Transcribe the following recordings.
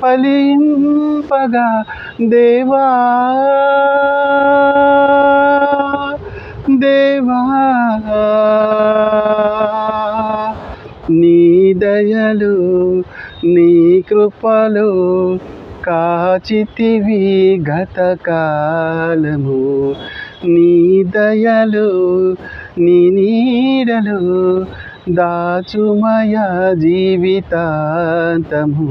ఫలింపగా దేవా దేవా నీ దయలు నీ కృపలు కాచితివి గతకాలము నీ దయలు నీ నీడలు దాచుమయ జీవితాంతము.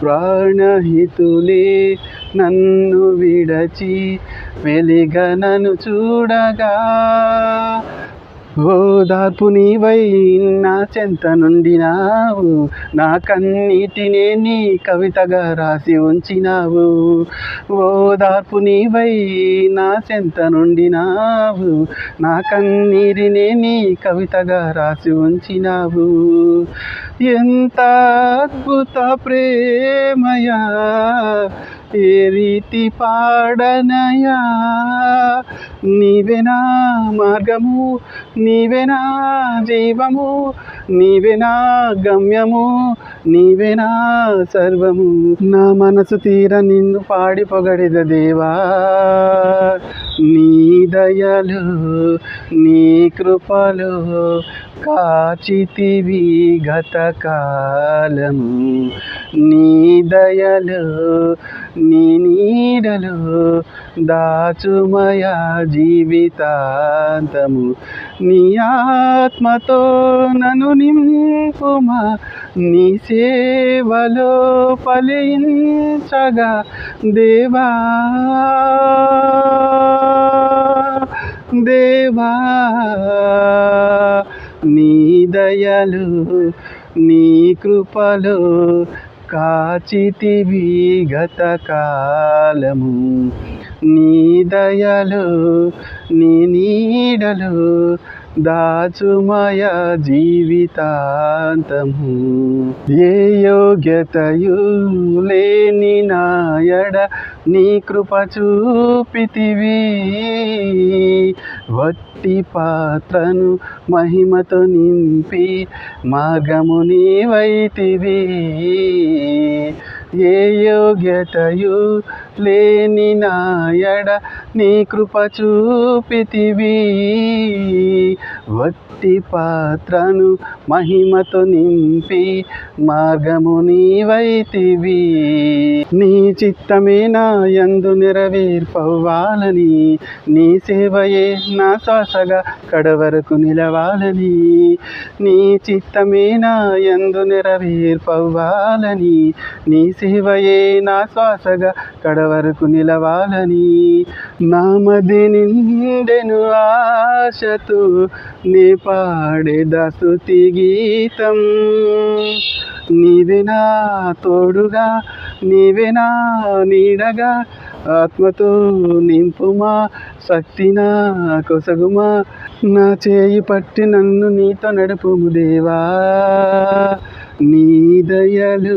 ప్రాణహితులే నన్ను విడచి వెలిగనను చూడగా ఓదార్పు నీవై నా చెంత నుండినావు. నా కన్నీటినే నీ కవితగా రాసి ఉంచినావు. ఓదార్పు నీవై నా చెంత నుండినావు. నా కన్నీరినే నీ కవితగా రాసి ఉంచినావు. ఎంత అద్భుత ప్రేమయా. ఏ రీతి పాడనయా? నీవెనా మార్గము నీవెనా జీవము నీవెనా గమ్యము నీవెనా సర్వము. నా మనసు తీర నిన్ను పాడి పొగడిద దేవా. నీ దయలు నీ కృపలు కాచితివి గతకాలము నీ దయలు నీ నీడలు దాచుమయా జీవితాంతము. నీ ఆత్మతో నను నింపుమా. నీ సేవలో ఫలించగా దేవా. దేవా. నీ దయలు నీ కృపలో కాచితివి గతకాలము నీ దయలు నీ నీడలు దాచుమయ జీవితాంతము. ఏ యోగ్యతయు లేని నాయడ నీ కృప చూపితివి. వట్టి పాత్రను మహిమతో నింపి మార్గము నీవైతివి. ఏ యోగ్యతయు లేని నాయడ నీ కృప చూపితివి. మట్టి పాత్రను మహిమతో నింపి మార్గము నీవైతివి. నీ చిత్తమే నా యందు నెరవేర్పవ్వాలని నీ సేవయే నా శ్వాసగా కడవరకు నిలవాలని నీ చిత్తమే నా యందు నెరవేర్పవ్వాలని నీ సేవయే నా శ్వాసగా కడవరకు నిలవాలని. నామది నిండెను ఆశతో నీ పాడేద స్తుతి గీతం. నీవెనా తోడుగా నీవెనా నీడగా ఆత్మతో నింపుమా శక్తినా కొసగుమా. నా చేయి పట్టి నన్ను నీతో నడుపుము దేవా. నీ దయలు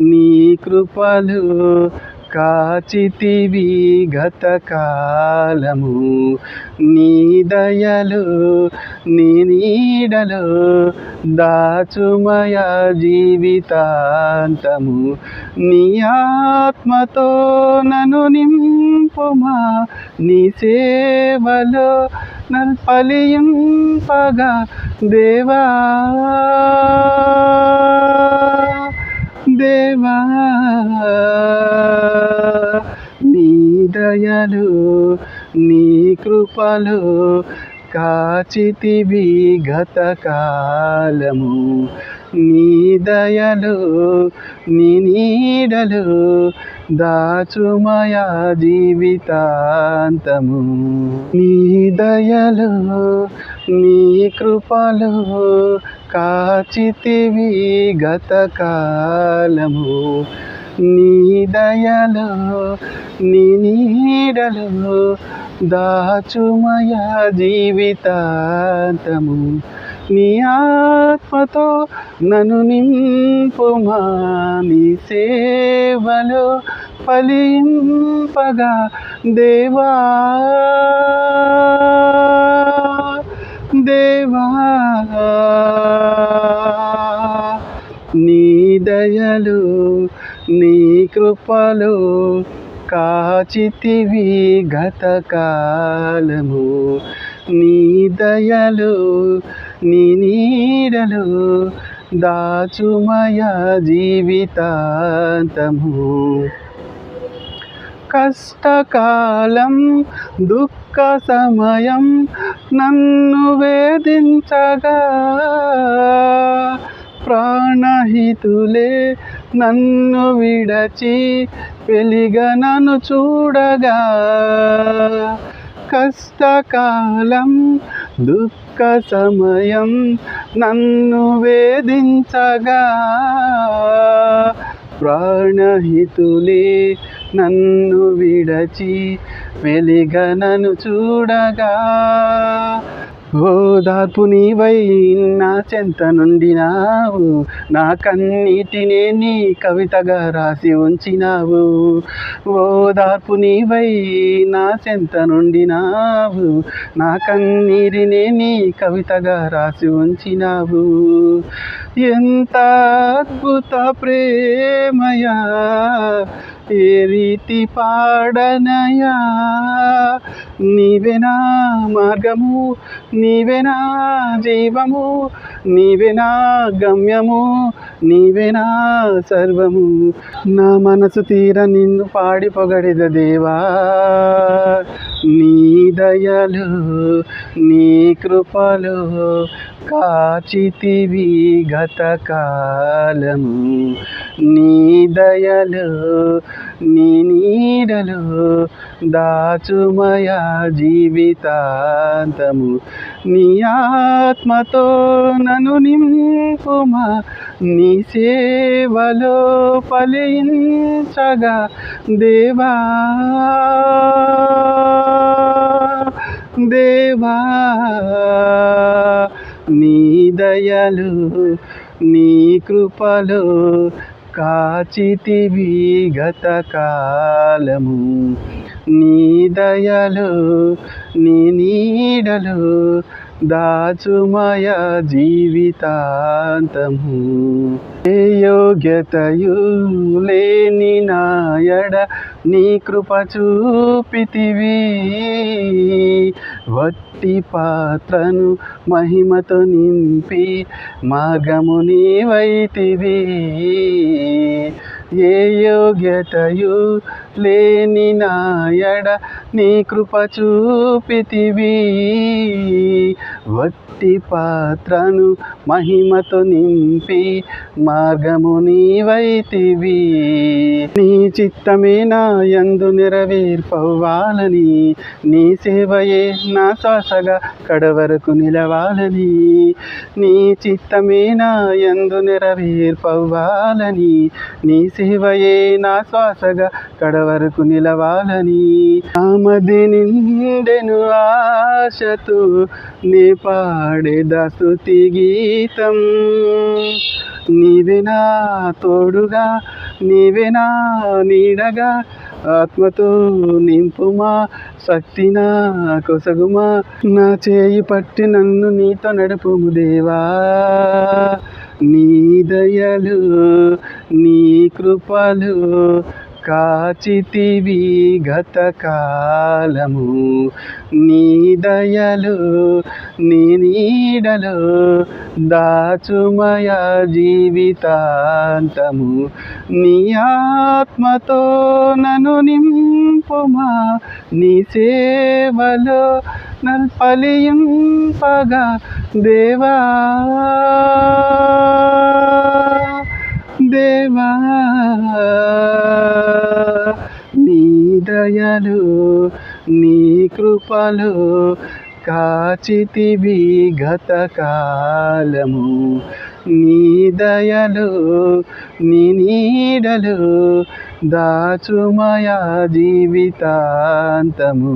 నీ కృపలు కాచితివి గతకాలము. నీ దయలు నీ నీడలు దాచుమయ జీవితాంతము. నీ ఆత్మతో నను నింపుమా. నీ సేవలో నల్పలింపగా దేవా దేవా. దయలు నీ కృపలు కాచితివి గతకాలము నీ దయలు నీ నీడలు దాచుమయా జీవితాంతము. నీ దయలు నీ కృపలు కాచితివి గతకాలము నీ దయలు నీ నీడలు దాచుమయ జీవితాంతము. నీ ఆత్మతో నన్ను నింపుమా నీ సేవలో ఫలింపగా దేవా. దేవా. నీ దయలు నీ కృపలు కాచితివి గతకాలము. నీ దయలు నీ నీడలు దాచుమయ జీవితాంతము. కష్టకాలం దుఃఖ సమయం నన్ను వేధించగా. ప్రాణహితులే నన్ను విడచి పెలిగా నన్ను చూడగా కష్టకాలం దుఃఖ సమయం నన్ను వేధించగా. ప్రాణహితులే నన్ను విడచి వెలిగనను నన్ను చూడగా ఓదార్పు నీవై నా చెంత నుండినావు. నా కన్నీటినే నీ కవితగా రాసి ఉంచినావు. ఓదార్పు నీవై నా చెంత నుండినావు. నా కన్నీరినే నీ కవితగా రాసి ఉంచినావు. ఎంత అద్భుత ప్రేమయా. ఏ రీతి పాడనయా? నీవెనా మార్గము నీవెనా జీవము నీవెనా గమ్యము నీవేనా సర్వము. నా మనసు తీర నిన్ను పాడి పొగడిద దేవా. నీ దయలు నీ కృపలు కాచితివి గతకాలము నీ దయలు నీ నీడలు దాచుమయ జీవితాంతము. నీ ఆత్మతో నను నింపుమా. నీ సేవలో ఫలించగా దేవా దేవా నీ దయలు నీ కృపలు కాచితివి గతకాలము నీ దయలు నీ నీడలు దాచుమయ జీవితాంతము. ఏ యోగ్యతయు లేని నాయడ నీ కృప చూపితివి. వట్టి పాత్రను మహిమతో నింపి మార్గము నీవైతివి. ఏ యోగ్యతయు లేని నాయడ నీ కృప చూపితివి. వట్టి పాత్రను మహిమతో నింపి మార్గము నీవైతివి. నీ చిత్తమే నా యందు నెరవేర్పవ్వాలని నీ సేవయే నా శ్వాసగా కడవరకు నిలవాలని నీ చిత్తమే నా యందు నెరవేర్పవ్వాలని నీ సేవయే నా శ్వాసగా వరకు నిలవాలని ఆమది నిండెను ఆశతో నే పాడేద దసుతి గీతం. నీవే నా తోడుగా నీవే నా నీడగా ఆత్మతో నింపుమా శక్తి నా కొసగుమా. నా చేయి పట్టి నన్ను నీతో నడుపుము దేవా. నీ దయలు నీ కృపలు కాచితివి గతకాలము. నీ దయలు నీ నీడలు దాచుమయ జీవితాంతము. నీ ఆత్మతో నను నింపుమా. నీ సేవలో నల్పలింపగా దేవా. దేవా నీ దయలు నీ కృపలు కాచితివి గతకాలము నీ దయలు నీ నీడలు దాచుమయా జీవితాంతము.